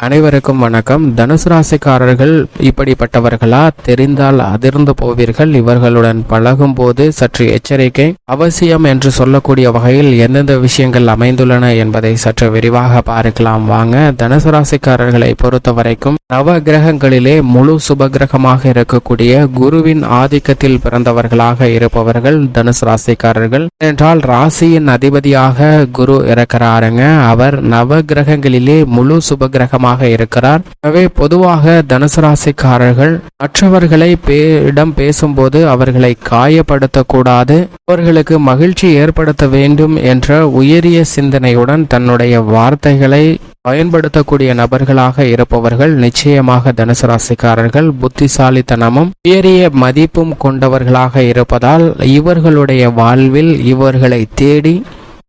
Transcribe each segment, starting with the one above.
அனைவருக்கும் வணக்கம். தனுசு ராசிக்காரர்கள் இப்படிப்பட்டவர்களா? தெரிந்தால் அதிர்ந்து போவீர்கள். இவர்களுடன் பழகும் போது சற்று எச்சரிக்கை அவசியம் என்று சொல்லக்கூடிய வகையில் எந்தெந்த விஷயங்கள் அமைந்துள்ளன என்பதை சற்று விரிவாக பார்க்கலாம். வாங்க தனுசு ராசிக்காரர்களை பொறுத்த வரைக்கும் நவ கிரகங்களிலே முழு சுபகிரகமாக இருக்கக்கூடிய குருவின் ஆதிக்கத்தில் பிறந்தவர்களாக இருப்பவர்கள் தனுசு ராசிக்காரர்கள். என்றால் ராசியின் அதிபதியாக குரு இருக்கிறாருங்க அவர் நவ கிரகங்களிலே முழு சுபகிரகமாக இருக்கிறார். எனவே பொதுவாக தனுசு ராசிக்காரர்கள் மற்றவர்களை பேரிடம் பேசும்போது அவர்களை காயப்படுத்தக்கூடாது. அவர்களுக்கு மகிழ்ச்சி ஏற்படுத்த வேண்டும் என்ற உயரிய சிந்தனையுடன் தன்னுடைய வார்த்தைகளை பயன்படுத்தக்கூடிய நபர்களாக இருப்பவர்கள் நிச்சயமாக தனுசு ராசிக்காரர்கள் புத்திசாலித்தனமும் உயரிய மதிப்பும் கொண்டவர்களாக இருப்பதால் இவர்களுடைய வாழ்வில் இவர்களை தேடி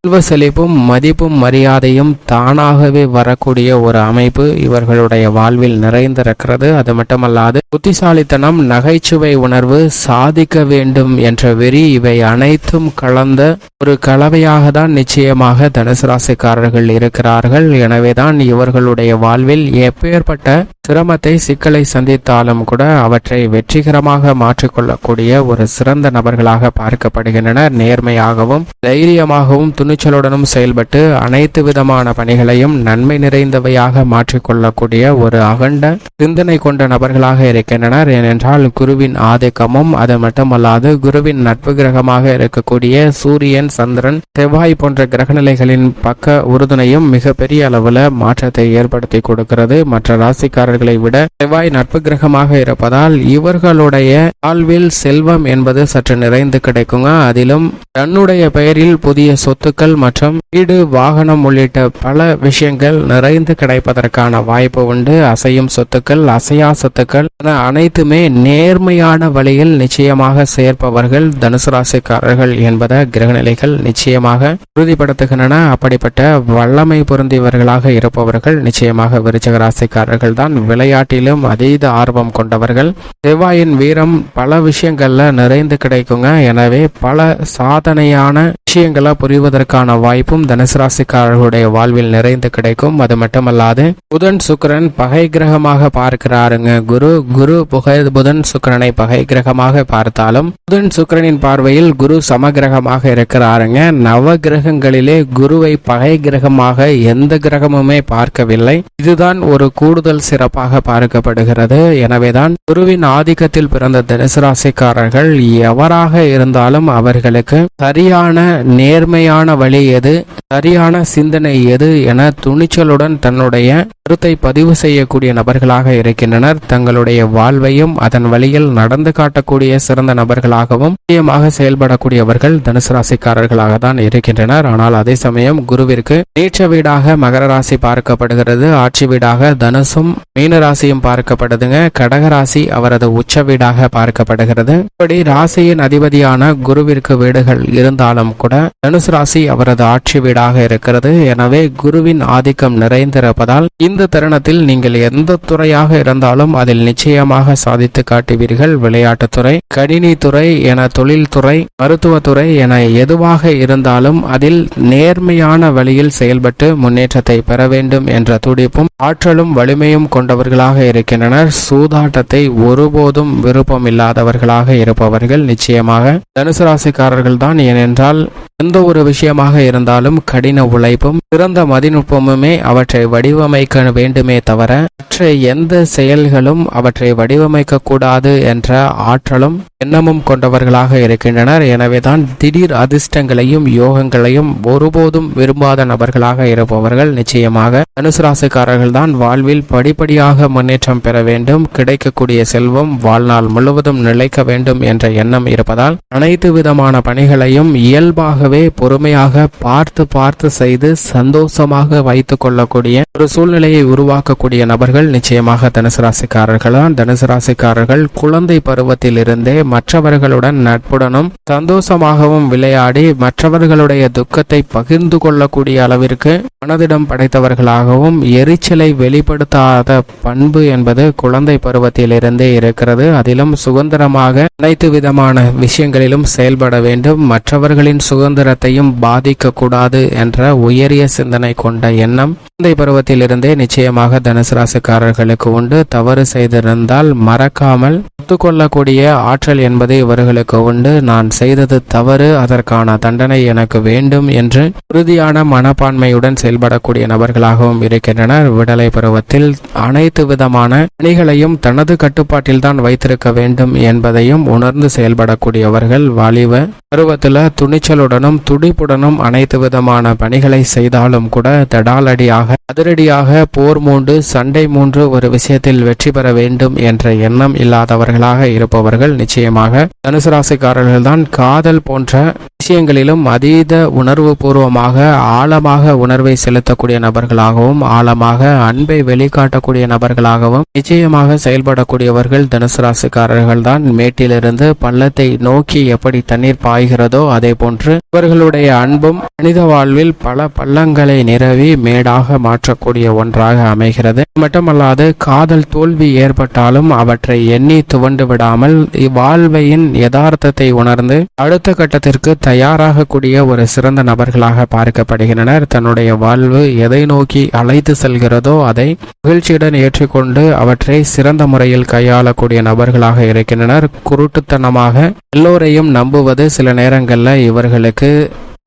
செல்வ செழிப்பும் மதிப்பும் மரியாதையும் தானாகவே வரக்கூடிய ஒரு அமைப்பு இவர்களுடைய வாழ்வில் நிறைந்திருக்கிறது. அது மட்டுமல்லாது புத்திசாலித்தனம் நகைச்சுவை உணர்வு சாதிக்க வேண்டும் என்ற வெறி இவை அனைத்தும் கலந்த ஒரு கலவையாக தான் நிச்சயமாக தனுசு ராசிக்காரர்கள் இருக்கிறார்கள். எனவேதான் இவர்களுடைய வாழ்வில் எப்பேற்பட்ட சிரமத்தை சிக்கலை சந்தித்தாலும் கூட அவற்றை வெற்றிகரமாக மாற்றிக்கொள்ளக்கூடிய ஒரு சிறந்த நபர்களாக பார்க்கப்படுகின்றனர். நேர்மையாகவும் தைரியமாகவும் துணிச்சலுடனும் செயல்பட்டு அனைத்து விதமான பணிகளையும் நன்மை நிறைந்தவையாக மாற்றிக்கொள்ளக்கூடிய ஒரு அகண்ட சிந்தனை கொண்ட நபர்களாக இருக்கின்றனர். ஏனென்றால் குருவின் ஆதிக்கமும் அது மட்டுமல்லாது குருவின் நட்பு கிரகமாக இருக்கக்கூடிய சூரியன் சந்திரன் செவ்வாய் போன்ற கிரகநிலைகளின் பக்க உறுதுணையும் மிகப்பெரிய அளவில் மாற்றத்தை ஏற்படுத்தி கொடுக்கிறது. மற்ற ராசிக்காரர்களை விட செவ்வாய் நட்பு கிரகமாக இருப்பதால் இவர்களுடைய வாழ்வில் செல்வம் என்பது சற்று நிறைந்து கிடைக்குங்க. அதிலும் தன்னுடைய பெயரில் புதிய சொத்துக்கள் மற்றும் வீடு வாகனம் உள்ளிட்ட பல விஷயங்கள் நிறைந்து கிடைப்பதற்கான வாய்ப்பு உண்டு. அசையும் சொத்துக்கள் அசையா சொத்துக்கள் என அனைத்துமே நேர்மையான வழியில் நிச்சயமாக சேர்ப்பவர்கள் தனுசு ராசிக்காரர்கள் என்பதை கிரகநிலைகள் நிச்சயமாக உறுதிப்படுத்துகின்றன. அப்படிப்பட்ட வல்லமை பொருந்தியவர்களாக இருப்பவர்கள் நிச்சயமாக விருச்சக ராசிக்காரர்கள் தான். விளையாட்டிலும் அதீத ஆர்வம் கொண்டவர்கள். செவ்வாயின் வீரம் பல விஷயங்கள்ல நிறைந்து கிடைக்குங்க. எனவே பல சாதனையான விஷயங்களை புரிவதற்கான வாய்ப்பும் தனுசு ராசிக்காரர்களுடைய வாழ்வில் நிறைந்து கிடைக்கும். அது மட்டுமல்லாது புதன் சுக்கரன் பகை கிரகமாக பார்க்கிறாருங்க. குரு குரு புகை புதன் சுக்கிரனை பகை கிரகமாக பார்த்தாலும் புதன் சுக்கிரனின் பார்வையில் குரு சமகிரகமாக இருக்கிறாருங்க. நவ கிரகங்களிலே குருவை பகை கிரகமாக எந்த கிரகமுமே பார்க்கவில்லை. இதுதான் ஒரு கூடுதல் சிறப்பாக பார்க்கப்படுகிறது. எனவேதான் குருவின் ஆதிக்கத்தில் பிறந்த தனுசு ராசிக்காரர்கள் எவராக இருந்தாலும் அவர்களுக்கு சரியான நேர்மையான வழி எது சரியான சிந்தனை எது என துணிச்சலுடன் தன்னுடைய கருத்தை பதிவு செய்யக்கூடிய நபர்களாக இருக்கின்றனர். தங்களுடைய வாழ்வையும் அதன் வழியில் நடந்து காட்டக்கூடிய சிறந்த நபர்களாகவும் முக்கியமாக செயல்படக்கூடியவர்கள் தனுசு ராசிக்காரர்களாக தான் இருக்கின்றனர். ஆனால் அதே சமயம் குருவிற்கு நீச்ச வீடாக மகர ராசி பார்க்கப்படுகிறது. ஆட்சி வீடாக தனுசும் மீன ராசியும் பார்க்கப்படுதுங்க. கடக ராசி அவரது உச்ச வீடாக பார்க்கப்படுகிறது. இப்படி ராசியின் அதிபதியான குருவிற்கு வீடுகள் இருந்தாலும் கூட தனுசு ராசி அவரது ஆட்சி வீடாக இருக்கிறது. எனவே குருவின் ஆதிக்கம் நிறைந்திருப்பதால் இந்த தருணத்தில் நீங்கள் எந்த துறையாக இருந்தாலும் அதில் நிச்சயமாக சாதித்து காட்டுவீர்கள். விளையாட்டுத்துறை கணினித்துறை என தொழில்துறை மருத்துவத்துறை என எதுவாக இருந்தாலும் அதில் நேர்மையான வழியில் செயல்பட்டு முன்னேற்றத்தை பெற வேண்டும் என்ற துடிப்பும் ஆற்றலும் வலிமையும் கொண்டவர்களாக இருக்கின்றனர். சூதாட்டத்தை ஒருபோதும் விருப்பம் இல்லாதவர்களாக இருப்பவர்கள் நிச்சயமாக தனுசு ராசிக்காரர்கள் தான் ஏனென்றால் எந்த ஒரு விஷயமாக இருந்தாலும் கடின உழைப்பும் சிறந்த மதிநுட்பமுமே அவற்றை வடிவமைக்க வேண்டுமே தவிர மற்ற எந்த செயல்களும் அவற்றை வடிவமைக்க கூடாது என்ற ஆற்றலும் எண்ணமும் கொண்டவர்களாக இருக்கின்றனர். எனவேதான் திடீர் அதிர்ஷ்டங்களையும் யோகங்களையும் ஒருபோதும் விரும்பாத நபர்களாக இருப்பவர்கள் நிச்சயமாக தனுசுராசிக்காரர்கள் தான் வாழ்வில் படிப்படியாக முன்னேற்றம் பெற வேண்டும். கிடைக்கக்கூடிய செல்வம் வாழ்நாள் முழுவதும் நிலைக்க வேண்டும் என்ற எண்ணம் இருப்பதால் அனைத்து விதமான பணிகளையும் இயல்பாக ஆகவே பொறுமையாக பார்த்து பார்த்து செய்து சந்தோஷமாக வைத்து கொள்ளக்கூடிய ஒரு சூழ்நிலையை உருவாக்கக்கூடிய நபர்கள் நிச்சயமாக தனுசு ராசிக்காரர்கள் தான் தனுசு ராசிக்காரர்கள் குழந்தை பருவத்தில் இருந்தே மற்றவர்களுடன் நட்புடனும் சந்தோஷமாகவும் விளையாடி மற்றவர்களுடைய துக்கத்தை பகிர்ந்து கொள்ளக்கூடிய அளவிற்கு மனதிடம் படைத்தவர்களாகவும் எரிச்சலை வெளிப்படுத்தாத பண்பு என்பது குழந்தை பருவத்திலிருந்தே இருக்கிறது. அதிலும் சுதந்திரமாக அனைத்து விதமான விஷயங்களிலும் செயல்பட வேண்டும். மற்றவர்களின் சுதந்திர சுதந்திரத்தையும் பாதிக்க கூடாது என்ற உயரிய சிந்தனை கொண்ட எண்ணம் குழந்தை பருவத்திலிருந்தே நிச்சயமாக தனுசு ராசிக்காரர்களுக்கு உண்டு. தவறு செய்திருந்தால் மறக்காமல் ஒத்துக்கொள்ளக்கூடிய ஆற்றல் என்பது இவர்களுக்கு உண்டு. நான் செய்தது தவறு அதற்கான தண்டனை எனக்கு வேண்டும் என்று உறுதியான மனப்பான்மையுடன் செயல்படக்கூடிய நபர்களாகவும் இருக்கின்றனர். விடலை பருவத்தில் அனைத்து விதமான பணிகளையும் தனது கட்டுப்பாட்டில் தான் வைத்திருக்க வேண்டும் என்பதையும் உணர்ந்து செயல்படக்கூடியவர்கள் வாலிப பருவத்தில் துணிச்சலுடனும் துடிப்புடனும் அனைத்து விதமான பணிகளை செய்தாலும் கூட தடாலடியாக அதிரடியாக போர் மூண்டு சண்டை மூன்று ஒரு விஷயத்தில் வெற்றி பெற வேண்டும் என்ற எண்ணம் இல்லாதவர்களாக இருப்பவர்கள் நிச்சயமாக தனுசு ராசிக்காரர்கள் தான் காதல் போன்ற விஷயங்களிலும் அதீத உணர்வு பூர்வமாக ஆழமாக உணர்வை செலுத்தக்கூடிய நபர்களாகவும் ஆழமாக அன்பை வெளிக்காட்டக்கூடிய நபர்களாகவும் நிச்சயமாக செயல்படக்கூடியவர்கள் தனுசு ராசிக்காரர்கள் தான் மேட்டிலிருந்து பள்ளத்தை நோக்கி எப்படி தண்ணீர் பாய்கிறதோ அதே போன்று இவர்களுடைய அன்பும் மனித வாழ்வில் பல பள்ளங்களை நிரவி மேடாக மாற்றக்கூடிய ஒன்றாக அமைகிறது. மட்டுமல்லாது காதல் தோல்வி ஏற்பட்டாலும் அவற்றை எண்ணி துவண்டு விடாமல் இவ்வாழ்வையின் யதார்த்தத்தை உணர்ந்து அடுத்த கட்டத்திற்கு தயாராகக்கூடிய ஒரு சிறந்த நபர்களாக பார்க்கப்படுகின்றனர். தன்னுடைய வாழ்வு எதை நோக்கி அழைத்து செல்கிறதோ அதை மகிழ்ச்சியுடன் ஏற்றுக்கொண்டு அவற்றை சிறந்த முறையில் கையாளக்கூடிய நபர்களாக இருக்கின்றனர். குருட்டுத்தனமாக எல்லோரையும் நம்புவது சில நேரங்களில் இவர்களுக்கு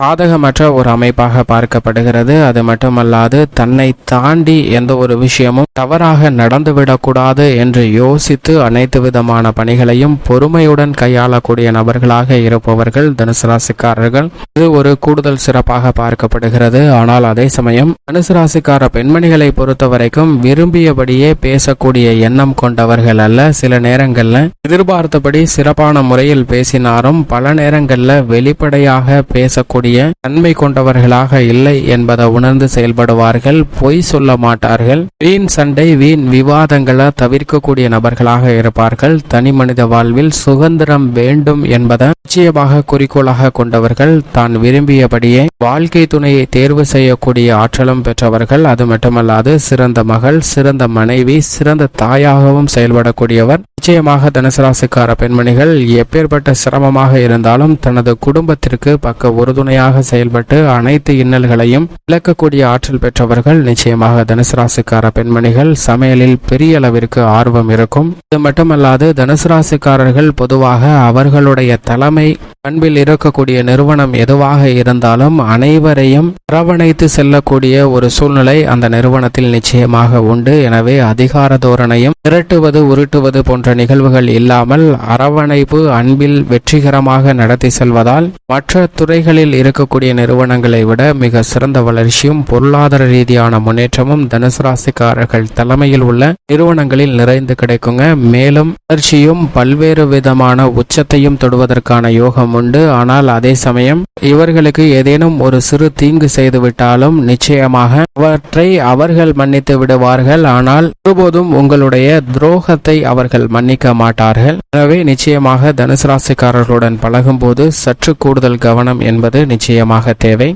பாதகமற்ற ஒரு அமைப்பாக பார்க்கப்படுகிறது. அது மட்டுமல்லாது தன்னை தாண்டி எந்த ஒரு விஷயமும் தவறாக நடந்துவிடக்கூடாது என்று யோசித்து அனைத்து விதமான பணிகளையும் பொறுமையுடன் கையாளக்கூடிய நபர்களாக இருப்பவர்கள் தனுசு ராசிக்காரர்கள். இது ஒரு கூடுதல் சிறப்பாக பார்க்கப்படுகிறது. ஆனால் அதே சமயம் தனுசு ராசிக்கார பெண்மணிகளை பொறுத்த வரைக்கும் விரும்பியபடியே பேசக்கூடிய எண்ணம் கொண்டவர்கள் அல்ல. சில நேரங்கள்ல எதிர்பார்த்தபடி சிறப்பான முறையில் பேசினாரும் பல நேரங்கள்ல வெளிப்படையாக பேசக்கூடிய தன்மை கொண்டவர்களாக இல்லை என்பதை உணர்ந்து செயல்படுவார்கள் பொய் சொல்ல மாட்டார்கள். வீண் சண்டை வீண் விவாதங்களை தவிர்க்கக்கூடிய நபர்களாக இருப்பார்கள். தனி மனித வாழ்வில் சுதந்திரம் வேண்டும் என்பதை நிச்சயமாக குறிக்கோளாக கொண்டவர்கள். தான் விரும்பியபடியே வாழ்க்கை துணையை தேர்வு செய்யக்கூடிய ஆற்றலும் பெற்றவர்கள். அது மட்டுமல்லாது சிறந்த மகள் சிறந்த மனைவி சிறந்த தாயாகவும் செயல்படக்கூடியவர். நிச்சயமாக தனுசராசிக்கார பெண்மணிகள் எப்பேற்பட்ட சிரமமாக இருந்தாலும் தனது குடும்பத்திற்கு பக்க உறுதுணையாக செயல்பட்டு அனைத்து இன்னல்களையும் விளக்கக்கூடிய ஆற்றல் பெற்றவர்கள் நிச்சயமாக தனுசு ராசிக்கார பெண்மணிகள். சமையலில் பெரிய அளவிற்கு ஆர்வம் இருக்கும். இது மட்டுமல்லாது தனுசு ராசிக்காரர்கள் பொதுவாக அவர்களுடைய தலைமை பண்பில் இருக்கக்கூடிய நிறுவனம் எதுவாக இருந்தாலும் அனைவரையும் அரவணைத்து செல்லக்கூடிய ஒரு சூழ்நிலை அந்த நிறுவனத்தில் நிச்சயமாக உண்டு. எனவே அதிகார தோரணையும் திரட்டுவது உருட்டுவது போன்ற நிகழ்வுகள் இல்லாமல் அரவணைப்பு அன்பில் வெற்றிகரமாக நடத்தி செல்வதால் மற்ற துறைகளில் இருக்கக்கூடிய நிறுவனங்களை விட மிக சிறந்த வளர்ச்சியும் பொருளாதார ரீதியான முன்னேற்றமும் தனுசு ராசிக்காரர்கள் தலைமையில் உள்ள நிறுவனங்களில் நிறைந்து கிடைக்குங்க. மேலும் வளர்ச்சியும் பல்வேறு விதமான உச்சத்தையும் தொடுவதற்கான யோகம் உண்டு. ஆனால் அதே சமயம் இவர்களுக்கு ஏதேனும் ஒரு சிறு தீங்கு செய்துவிட்டாலும் நிச்சயமாக அவற்றை அவர்கள் மன்னித்து விடுவார்கள். ஆனால் ஒருபோதும் உங்களுடைய துரோகத்தை அவர்கள் மன்னிக்க மாட்டார்கள். எனவே நிச்சயமாக தனுசு ராசிக்காரர்களுடன் பழகும்போது சற்று கூடுதல் கவனம் என்பது நிச்சயமாக தேவை.